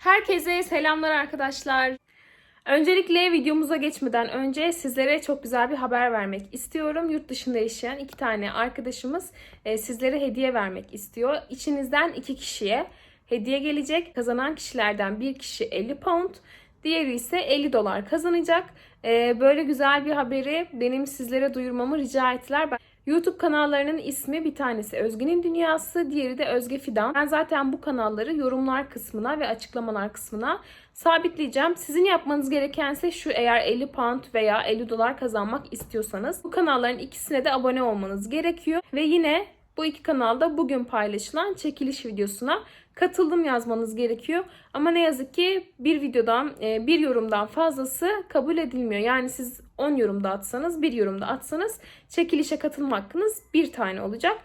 Herkese selamlar arkadaşlar. Öncelikle videomuza geçmeden önce sizlere çok güzel bir haber vermek istiyorum. Yurt dışında yaşayan iki tane arkadaşımız e, sizlere hediye vermek istiyor. İçinizden iki kişiye hediye gelecek. Kazanan kişilerden bir kişi 50 pound, diğeri ise 50 dolar kazanacak. E, Böyle güzel bir haberi benim sizlere duyurmamı rica ettiler. YouTube kanallarının ismi bir tanesi Özge'nin Dünyası, diğeri de Özge Fidan. Ben zaten bu kanalları yorumlar kısmına ve açıklamalar kısmına sabitleyeceğim. Sizin yapmanız gerekense şu eğer 50 pound veya 50 dolar kazanmak istiyorsanız bu kanalların ikisine de abone olmanız gerekiyor. Ve yine bu iki kanalda bugün paylaşılan çekiliş videosuna katıldım yazmanız gerekiyor. Ama ne yazık ki bir videodan, e, bir yorumdan fazlası kabul edilmiyor. Yani siz 10 yorum da atsanız, bir yorum da atsanız çekilişe katılma hakkınız bir tane olacak.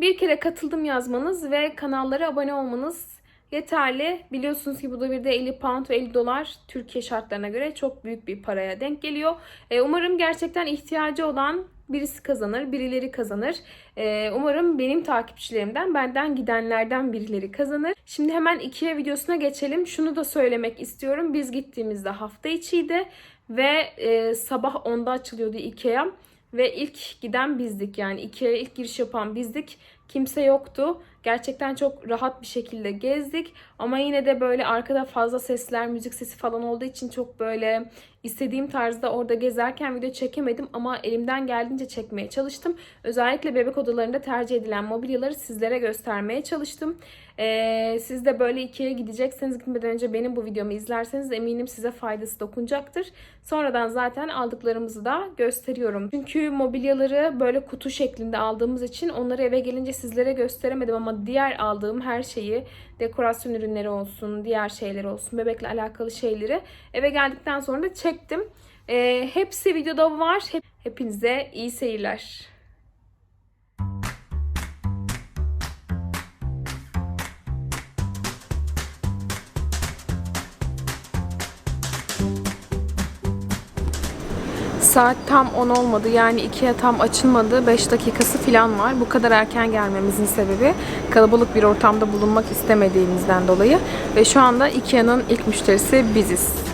Bir kere katıldım yazmanız ve kanallara abone olmanız yeterli. Biliyorsunuz ki bu devirde 50 pound ve 50 dolar Türkiye şartlarına göre çok büyük bir paraya denk geliyor. E, umarım gerçekten ihtiyacı olan birisi kazanır, birileri kazanır. E, umarım benim takipçilerimden, benden gidenlerden birileri kazanır. Şimdi hemen ikiye videosuna geçelim. Şunu da söylemek istiyorum. Biz gittiğimizde hafta içiydi ve e, sabah 10'da açılıyordu Ikea. Ve ilk giden bizdik yani Ikea'ya ilk giriş yapan bizdik. Kimse yoktu. Gerçekten çok rahat bir şekilde gezdik. Ama yine de böyle arkada fazla sesler, müzik sesi falan olduğu için çok böyle istediğim tarzda orada gezerken video çekemedim. Ama elimden geldiğince çekmeye çalıştım. Özellikle bebek odalarında tercih edilen mobilyaları sizlere göstermeye çalıştım. Ee, siz de böyle ikiye gidecekseniz gitmeden önce benim bu videomu izlerseniz eminim size faydası dokunacaktır. Sonradan zaten aldıklarımızı da gösteriyorum. Çünkü mobilyaları böyle kutu şeklinde aldığımız için onları eve gelince sizlere gösteremedim ama diğer aldığım her şeyi dekorasyon ürünleri olsun, diğer şeyler olsun, bebekle alakalı şeyleri eve geldikten sonra da çektim. Ee, hepsi videoda var. Hep, hepinize iyi seyirler. Saat tam 10 olmadı yani ikiye tam açılmadı. 5 dakikası falan var. Bu kadar erken gelmemizin sebebi kalabalık bir ortamda bulunmak istemediğimizden dolayı. Ve şu anda Ikea'nın ilk müşterisi biziz.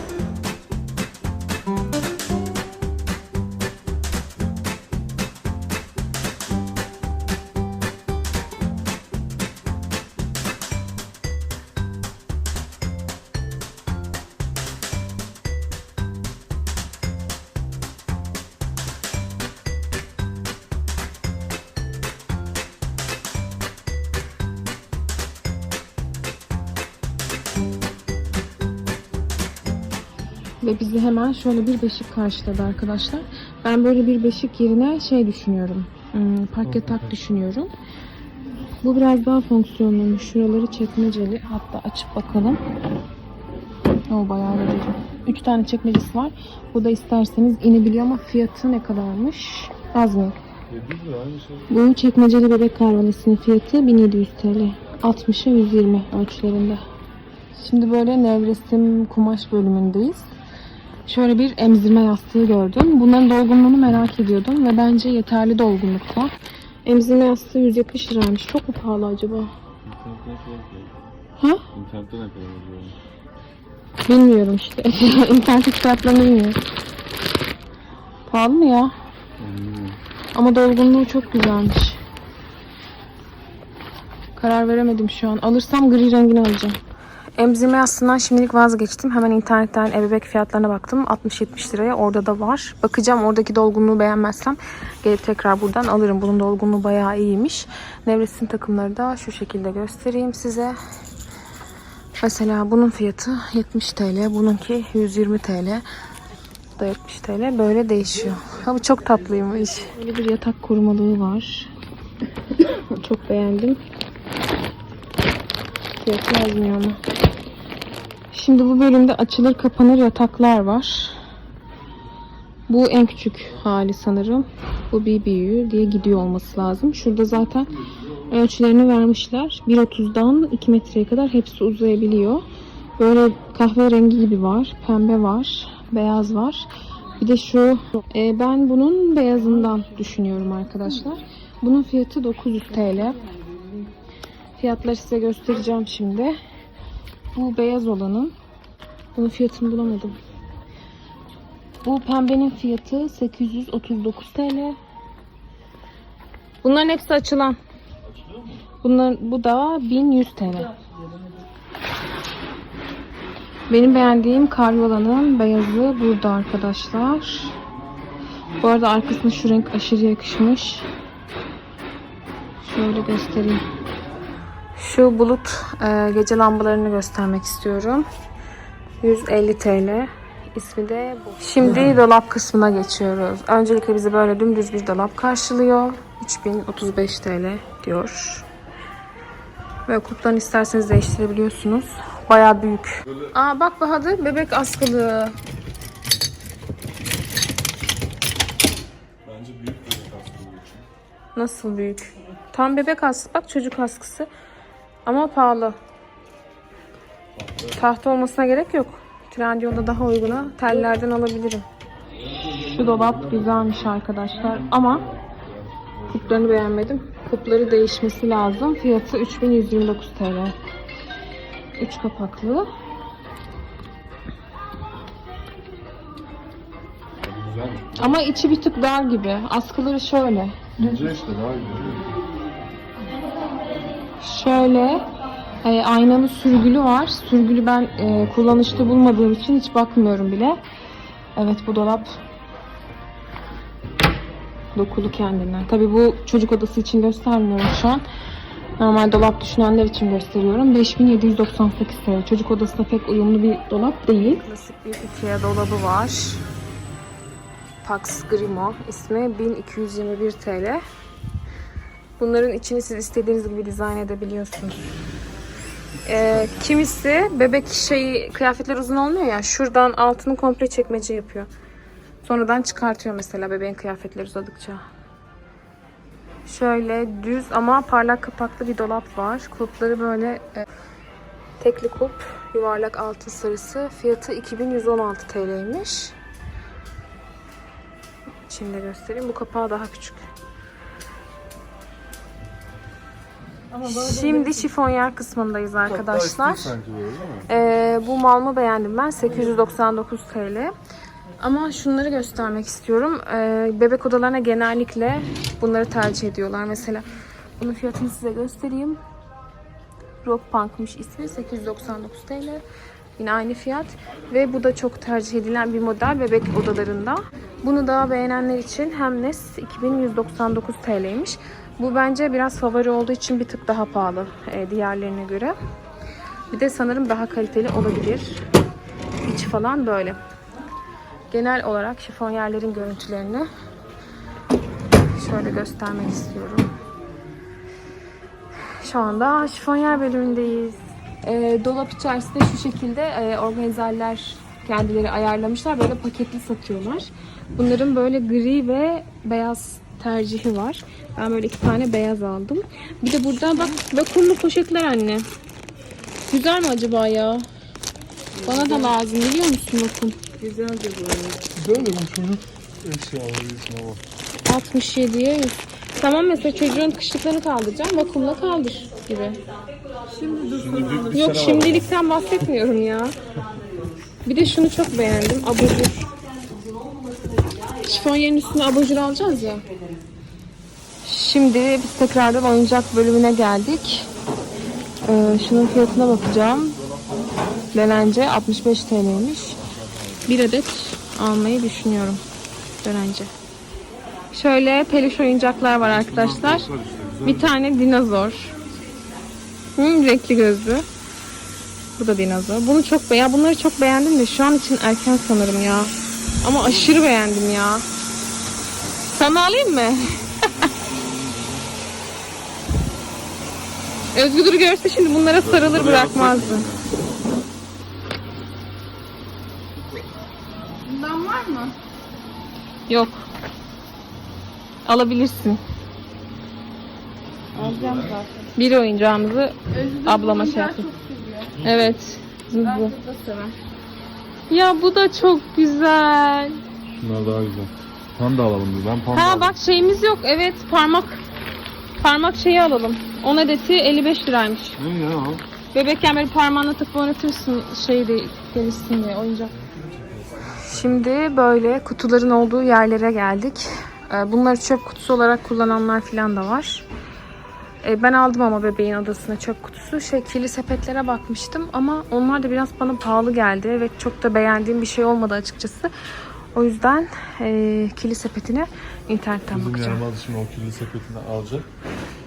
Ve bizi hemen şöyle bir beşik karşıladı arkadaşlar. Ben böyle bir beşik yerine şey düşünüyorum. Hmm, park yatak düşünüyorum. Bu biraz daha fonksiyonluymuş. Şuraları çekmeceli. Hatta açıp bakalım. O bayağı derin. Üç tane çekmecesi var. Bu da isterseniz inebiliyor ama fiyatı ne kadarmış? Az mı? 700 lira aynı şey. Bu çekmeceli bebek karvanesinin fiyatı 1700 TL. 60'a 120 ölçülerinde. Şimdi böyle nevresim kumaş bölümündeyiz. Şöyle bir emzirme yastığı gördüm. Bunların dolgunluğunu merak ediyordum ve bence yeterli dolgunlukta. Emzirme yastığı 170 liraymış. Çok mu pahalı acaba? Şey. Ha? İnternette ne kadar oluyor? Bilmiyorum işte. İnternet fiyatlarını bilmiyorum. Pahalı mı ya? Bilmiyorum. Ama dolgunluğu çok güzelmiş. Karar veremedim şu an. Alırsam gri rengini alacağım. Emzirme yastığından şimdilik vazgeçtim. Hemen internetten ebebek fiyatlarına baktım. 60-70 liraya orada da var. Bakacağım oradaki dolgunluğu beğenmezsem gelip tekrar buradan alırım. Bunun dolgunluğu bayağı iyiymiş. Nevresim takımları da şu şekilde göstereyim size. Mesela bunun fiyatı 70 TL. Bununki 120 TL. Bu da 70 TL. Böyle değişiyor. Ha çok tatlıymış. Böyle bir yatak korumalığı var. çok beğendim. Fiyatı yazmıyor ama. Şimdi bu bölümde açılır kapanır yataklar var. Bu en küçük hali sanırım. Bu BBU diye gidiyor olması lazım. Şurada zaten ölçülerini vermişler. 1.30'dan 2 metreye kadar hepsi uzayabiliyor. Böyle kahverengi gibi var. Pembe var. Beyaz var. Bir de şu e, ben bunun beyazından düşünüyorum arkadaşlar. Bunun fiyatı 900 TL. Fiyatları size göstereceğim şimdi. Bu beyaz olanın. Bunun fiyatını bulamadım. Bu pembenin fiyatı 839 TL. Bunların hepsi açılan. Bunlar, bu da 1100 TL. Benim beğendiğim karyolanın beyazı burada arkadaşlar. Bu arada arkasına şu renk aşırı yakışmış. Şöyle göstereyim. Şu bulut e, gece lambalarını göstermek istiyorum. 150 TL. İsmi de bu. Şimdi dolap kısmına geçiyoruz. Öncelikle bizi böyle dümdüz bir dolap karşılıyor. 3035 TL diyor. Ve kulplarını isterseniz değiştirebiliyorsunuz. Bayağı büyük. Aa bak Bahadır bebek askılı. Bence büyük hastalığı için. Nasıl büyük? Tam bebek askısı. Bak çocuk askısı. Ama pahalı. Tahta olmasına gerek yok. Trendyol'da daha uyguna tellerden alabilirim. Şu dolap güzelmiş arkadaşlar ama kuplarını beğenmedim. Kupları değişmesi lazım. Fiyatı 3129 TL. 3 kapaklı. Ama içi bir tık dar gibi. Askıları şöyle. İnce işte daha güzel. Şöyle e, aynalı sürgülü var. Sürgülü ben e, kullanışlı bulmadığım için hiç bakmıyorum bile. Evet bu dolap dokulu kendinden. Tabi bu çocuk odası için göstermiyorum şu an. Normal dolap düşünenler için gösteriyorum. 5798 TL. Çocuk odasına pek uyumlu bir dolap değil. Klasik bir Ikea dolabı var. Pax Grimo ismi 1221 TL. Bunların içini siz istediğiniz gibi dizayn edebiliyorsunuz. Ee, kimisi bebek şeyi kıyafetler uzun olmuyor ya şuradan altını komple çekmece yapıyor. Sonradan çıkartıyor mesela bebeğin kıyafetleri uzadıkça. Şöyle düz ama parlak kapaklı bir dolap var. Kulpları böyle e, tekli kulp, yuvarlak altın sarısı. Fiyatı 2116 TL'ymiş. Şimdi göstereyim. Bu kapağı daha küçük. Şimdi şifonyer kısmındayız arkadaşlar. Ee, bu malımı beğendim ben. 899 TL. Ama şunları göstermek istiyorum. Ee, bebek odalarına genellikle bunları tercih ediyorlar. Mesela bunun fiyatını size göstereyim. Rock Punk'mış ismi. 899 TL. Yine aynı fiyat. Ve bu da çok tercih edilen bir model bebek odalarında. Bunu da beğenenler için Hemnes 2199 TL'ymiş. Bu bence biraz favori olduğu için bir tık daha pahalı e, diğerlerine göre. Bir de sanırım daha kaliteli olabilir. İçi falan böyle. Genel olarak şifonyerlerin görüntülerini şöyle göstermek istiyorum. Şu anda şifonyer bölümündeyiz. E, dolap içerisinde şu şekilde e, organizerler kendileri ayarlamışlar. Böyle paketli satıyorlar. Bunların böyle gri ve beyaz tercihi var. Ben böyle iki tane beyaz aldım. Bir de burada bak vakumlu poşetler anne. Güzel mi acaba ya? Bana da lazım biliyor musun vakum? Güzel de bu çocuk eşyaları için ama. 67'ye 100. Tamam mesela çocuğun kışlıklarını kaldıracağım. Vakumla kaldır gibi. Şimdi büyük bir Yok şimdilikten bahsetmiyorum ya. Bir de şunu çok beğendim. Abajur. Şifonyerin üstüne abajur alacağız ya. Şimdi biz tekrardan oyuncak bölümüne geldik. Ee, şunun fiyatına bakacağım. Denence 65 TL'ymiş. Bir adet almayı düşünüyorum. Denence. Şöyle peluş oyuncaklar var arkadaşlar. Bir tane dinozor. Hı, renkli gözlü. Bu da dinozor. Bunu çok beğen. Bunları çok beğendim de şu an için erken sanırım ya. Ama aşırı beğendim ya. Sana alayım mı? Özgür görse şimdi bunlara sarılır bırakmazdı. Bundan var mı? Yok. Alabilirsin. Alacağım zaten. Bir oyuncağımızı ablama şey yaptım. Evet. Bu. Ben de sever. Ya bu da çok güzel. Şunlar daha güzel. Panda alalım diyor. Ben panda Ha alayım. bak şeyimiz yok. Evet parmak parmak şeyi alalım. 10 adeti 55 liraymış. Ne ya o? Bebekken böyle parmağına takıp oynatırsın şey de gelişsin diye oyuncak. Şimdi böyle kutuların olduğu yerlere geldik. Ee, Bunları çöp kutusu olarak kullananlar falan da var. Ee, Ben aldım ama bebeğin odasına çöp kutusu. Şey kirli sepetlere bakmıştım ama onlar da biraz bana pahalı geldi ve çok da beğendiğim bir şey olmadı açıkçası. O yüzden e, kirli sepetine internetten Bizim bakacağım. yarmaz şimdi o kirli sepetini alacak.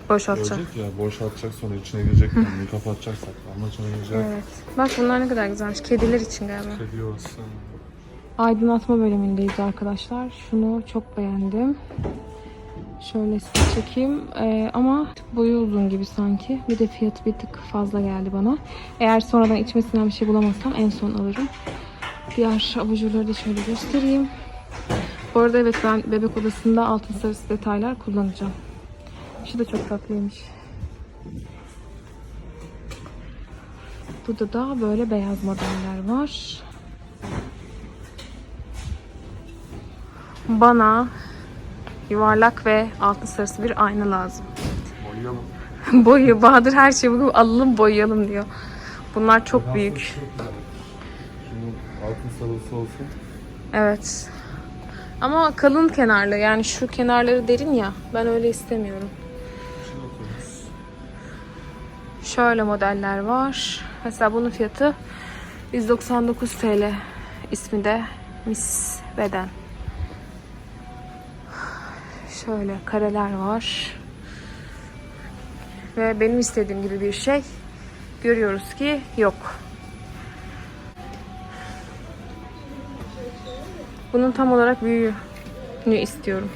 Boşaltacağım. Görecek ya boşaltacak sonra içine girecek. Yani kapatacak saklanma içine girecek. Evet. Bak bunlar ne kadar güzelmiş. Kediler için galiba. Kedi olsun. Aydınlatma bölümündeyiz arkadaşlar. Şunu çok beğendim. Şöyle size çekeyim. Ee, ama boyu uzun gibi sanki. Bir de fiyatı bir tık fazla geldi bana. Eğer sonradan içmesinden bir şey bulamazsam en son alırım. Diğer abajurları da şöyle göstereyim. Bu arada evet ben bebek odasında altın sarısı detaylar kullanacağım. Şu da çok tatlıymış. Burada da böyle beyaz modeller var. Bana yuvarlak ve altın sarısı bir ayna lazım. Boyayalım. Boyu, Bahadır her şeyi bugün alalım boyayalım diyor. Bunlar çok büyük. Şunun altın sarısı olsun. Evet. Ama kalın kenarlı yani şu kenarları derin ya. Ben öyle istemiyorum. Şöyle modeller var. Mesela bunun fiyatı 199 TL. İsmi de Miss Beden. Şöyle kareler var. Ve benim istediğim gibi bir şey görüyoruz ki yok. Bunun tam olarak büyüğünü istiyorum.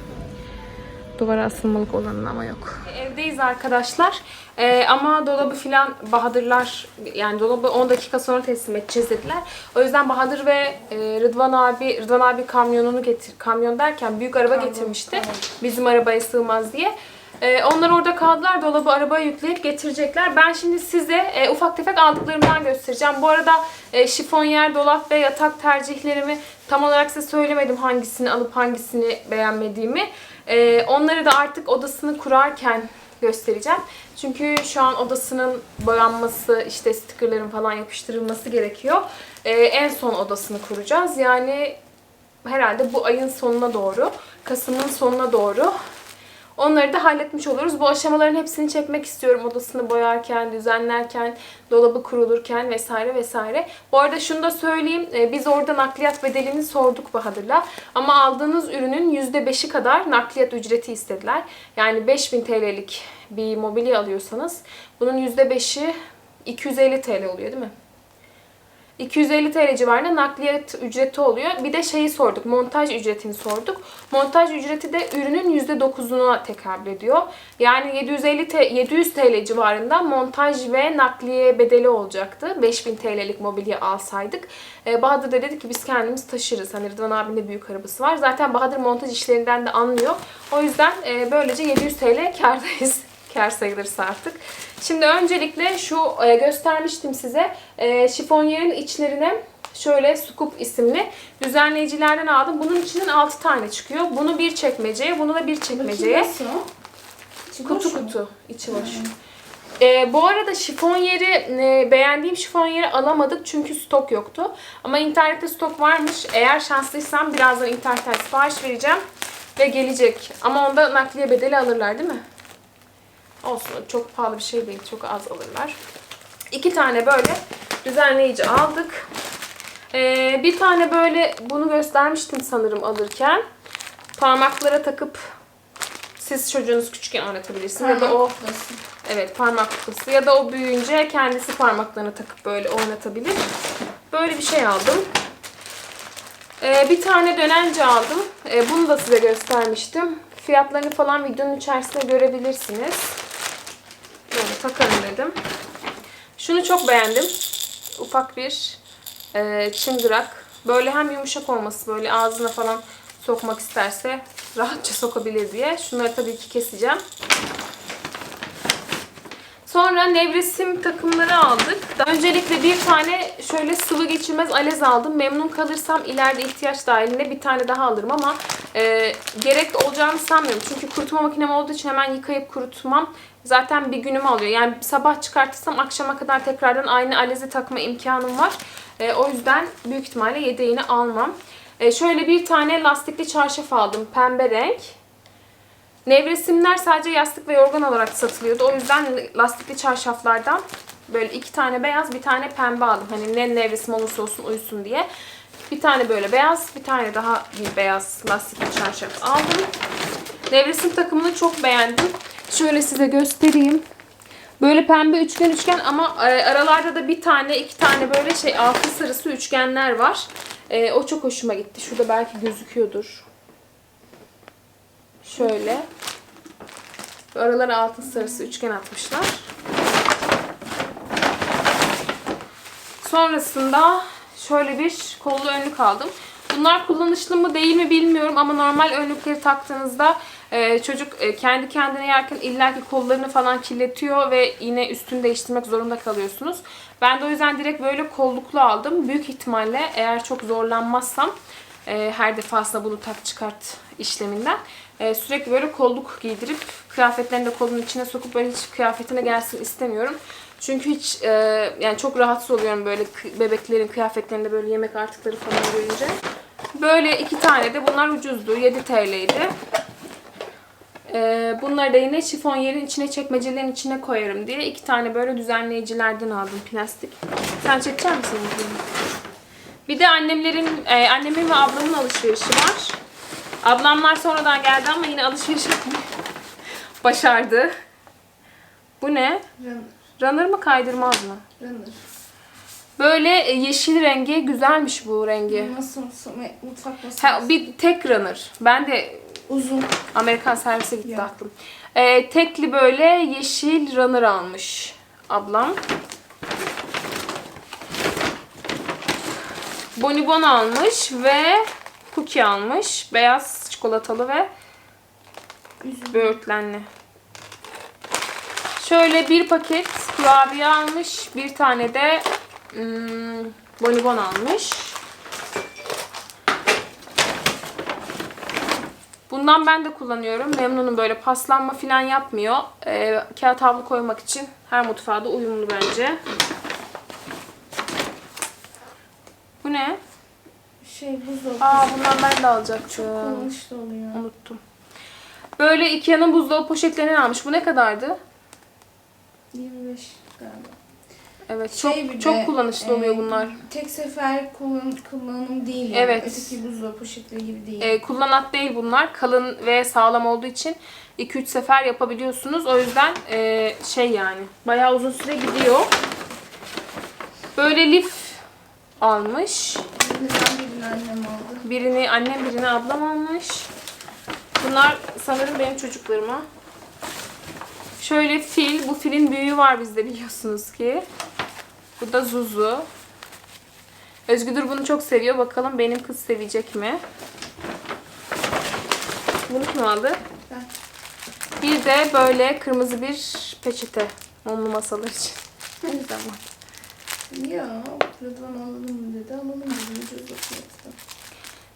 Duvara asılmalık olanı ama yok. Evdeyiz arkadaşlar. Ee, ama dolabı filan Bahadırlar yani dolabı 10 dakika sonra teslim edeceğiz dediler. O yüzden Bahadır ve e, Rıdvan abi Rıdvan abi kamyonunu getir kamyon derken büyük araba getirmişti. Bizim arabaya sığmaz diye. Ee, onlar orada kaldılar. Dolabı arabaya yükleyip getirecekler. Ben şimdi size e, ufak tefek aldıklarımdan göstereceğim. Bu arada e, şifonyer, dolap ve yatak tercihlerimi tam olarak size söylemedim hangisini alıp hangisini beğenmediğimi. E, onları da artık odasını kurarken göstereceğim. Çünkü şu an odasının boyanması, işte stickerların falan yapıştırılması gerekiyor. E, en son odasını kuracağız. Yani herhalde bu ayın sonuna doğru, Kasım'ın sonuna doğru Onları da halletmiş oluruz. Bu aşamaların hepsini çekmek istiyorum. Odasını boyarken, düzenlerken, dolabı kurulurken vesaire vesaire. Bu arada şunu da söyleyeyim. Ee, Biz orada nakliyat bedelini sorduk Bahadır'la. Ama aldığınız ürünün %5'i kadar nakliyat ücreti istediler. Yani 5000 TL'lik bir mobilya alıyorsanız bunun %5'i 250 TL oluyor değil mi? 250 TL civarında nakliyat ücreti oluyor. Bir de şeyi sorduk. Montaj ücretini sorduk. Montaj ücreti de ürünün %9'una tekabül ediyor. Yani 750 T- 700 TL civarında montaj ve nakliye bedeli olacaktı. 5000 TL'lik mobilya alsaydık. Ee, Bahadır da dedi ki biz kendimiz taşırız. Hani Rıdvan abinin de büyük arabası var. Zaten Bahadır montaj işlerinden de anlıyor. O yüzden e, böylece 700 TL kârdayız. Kar sayılırsa artık. Şimdi öncelikle şu e, göstermiştim size. E, şifonyerin içlerine şöyle Scoop isimli düzenleyicilerden aldım. Bunun içinden 6 tane çıkıyor. Bunu bir çekmeceye, bunu da bir çekmeceye. Kutu kutu. içi boş. E, bu arada şifonyeri, e, beğendiğim şifonyeri alamadık çünkü stok yoktu. Ama internette stok varmış. Eğer şanslıysam birazdan internetten sipariş vereceğim ve gelecek. Ama onda nakliye bedeli alırlar değil mi? Olsun çok pahalı bir şey değil. Çok az alırlar. İki tane böyle düzenleyici aldık. Ee, bir tane böyle bunu göstermiştim sanırım alırken. Parmaklara takıp siz çocuğunuz küçükken oynatabilirsiniz. Ya da o Nasıl? evet parmak kutusu ya da o büyüyünce kendisi parmaklarına takıp böyle oynatabilir. Böyle bir şey aldım. Ee, bir tane dönence aldım. Ee, bunu da size göstermiştim. Fiyatlarını falan videonun içerisinde görebilirsiniz. Takarım dedim. Şunu çok beğendim. Ufak bir e, çıngırak. Böyle hem yumuşak olması böyle ağzına falan sokmak isterse rahatça sokabilir diye. Şunları tabii ki keseceğim. Sonra nevresim takımları aldık. Öncelikle bir tane şöyle sıvı geçirmez alez aldım. Memnun kalırsam ileride ihtiyaç dahilinde bir tane daha alırım ama e, gerek olacağını sanmıyorum. Çünkü kurutma makinem olduğu için hemen yıkayıp kurutmam zaten bir günümü alıyor. Yani sabah çıkartırsam akşama kadar tekrardan aynı alezi takma imkanım var. E, o yüzden büyük ihtimalle yedeğini almam. E, şöyle bir tane lastikli çarşaf aldım. Pembe renk. Nevresimler sadece yastık ve yorgan olarak satılıyordu. O yüzden lastikli çarşaflardan böyle iki tane beyaz, bir tane pembe aldım. Hani ne nevresim olursa olsun uyusun diye. Bir tane böyle beyaz, bir tane daha bir beyaz lastikli çarşaf aldım. Nevresim takımını çok beğendim. Şöyle size göstereyim. Böyle pembe üçgen üçgen ama e, aralarda da bir tane, iki tane böyle şey altın sarısı üçgenler var. E, o çok hoşuma gitti. Şurada belki gözüküyordur. Şöyle. Aralara altın sarısı üçgen atmışlar. Sonrasında şöyle bir kollu önlük aldım. Bunlar kullanışlı mı değil mi bilmiyorum ama normal önlükleri taktığınızda e, çocuk e, kendi kendine yerken illaki kollarını falan kirletiyor ve yine üstünü değiştirmek zorunda kalıyorsunuz. Ben de o yüzden direkt böyle kolluklu aldım. Büyük ihtimalle eğer çok zorlanmazsam e, her defasında bunu tak çıkart işleminden e, sürekli böyle kolluk giydirip kıyafetlerini de kolun içine sokup böyle hiç kıyafetine gelsin istemiyorum. Çünkü hiç e, yani çok rahatsız oluyorum böyle bebeklerin kıyafetlerinde böyle yemek artıkları falan görünce. Böyle iki tane de bunlar ucuzdu. 7 TL'ydi. E, bunları da yine şifon yerin içine çekmecelerin içine koyarım diye iki tane böyle düzenleyicilerden aldım plastik. Sen çekecek misin? Bir de annemlerin, e, annemin ve ablamın alışverişi var. Ablamlar sonradan geldi ama yine alışveriş yapmayı başardı. Bu ne? Runner. Runner mı kaydırmaz mı? Runner. Böyle e, yeşil rengi güzelmiş bu rengi. Nasıl mutfak, mutfak masası? Ha, bir tek runner. Ben de Uzun. Amerikan servise gitti Ya. aklım. Ee, tekli böyle yeşil runner almış ablam. Bonibon almış ve cookie almış. Beyaz çikolatalı ve böğürtlenli. Şöyle bir paket kurabiye almış. Bir tane de hmm, bonibon almış. Bundan ben de kullanıyorum. Memnunum böyle paslanma falan yapmıyor. Ee, kağıt havlu koymak için her mutfağa da uyumlu bence. Bu ne? Şey buzdolabı. Aa bundan ben de alacaktım. Kullanışlı oluyor. Unuttum. Böyle Ikea'nın buzdolabı poşetlerinden almış. Bu ne kadardı? 25 galiba. Evet Şey çok bir de, çok kullanışlı oluyor e, bunlar. Tek sefer kullan, kullanım değil yani. Evet. Öteki buzdolabı poşetleri gibi değil. Ee, kullanat değil bunlar. Kalın ve sağlam olduğu için 2-3 sefer yapabiliyorsunuz. O yüzden e, şey yani bayağı uzun süre gidiyor. Böyle lif almış. Birini annem aldı. Birini annem birini ablam almış. Bunlar sanırım benim çocuklarıma. Şöyle fil. Bu filin büyüğü var bizde biliyorsunuz ki. Bu da Zuzu. Özgüdür bunu çok seviyor. Bakalım benim kız sevecek mi? Bunu kim aldı? Ben. Bir de böyle kırmızı bir peçete. Mumlu masalar için. Ne bak. Ya Rıdvan alalım dedi. Alalım bakıyordu.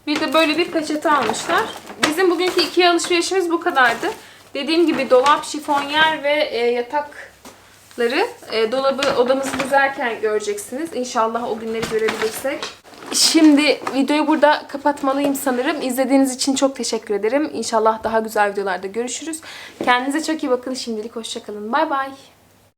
Bir de böyle bir peçete almışlar. Bizim bugünkü iki alışverişimiz bu kadardı. Dediğim gibi dolap, şifonyer ve e, yatakları e, dolabı odamızı düzerken göreceksiniz. İnşallah o günleri görebilirsek. Şimdi videoyu burada kapatmalıyım sanırım. İzlediğiniz için çok teşekkür ederim. İnşallah daha güzel videolarda görüşürüz. Kendinize çok iyi bakın. Şimdilik hoşçakalın. Bay bay.